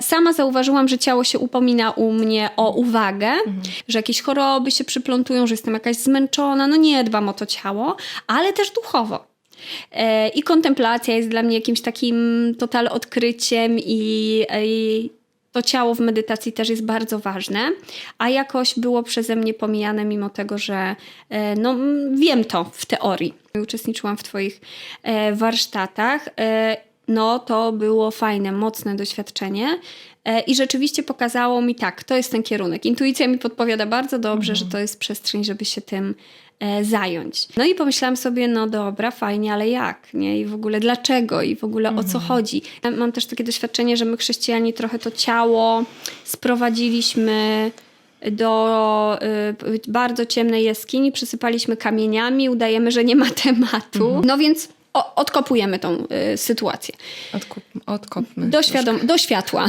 Sama zauważyłam, że ciało się upomina u mnie o uwagę, Mhm. że jakieś choroby się przyplątują, że jestem jakaś zmęczona. No nie dbam o to ciało, ale też duchowo. E, I kontemplacja jest dla mnie jakimś takim total odkryciem i, i to ciało w medytacji też jest bardzo ważne, a jakoś było przeze mnie pomijane mimo tego, że e, no, wiem to w teorii. Uczestniczyłam w Twoich e, warsztatach. No to było fajne, mocne doświadczenie. E, I rzeczywiście pokazało mi tak, to jest ten kierunek. Intuicja mi podpowiada bardzo dobrze, że to jest przestrzeń, żeby się tym e, zająć. No i pomyślałam sobie, no dobra, fajnie, ale jak, nie? I w ogóle dlaczego? I w ogóle o co chodzi? Ja Mam też takie doświadczenie, że my chrześcijanie trochę to ciało sprowadziliśmy do y, bardzo ciemnej jaskini, przysypaliśmy kamieniami, udajemy, że nie ma tematu. No więc odkopujemy tą y, sytuację. Odkup, odkopmy. Do, świadom- do światła.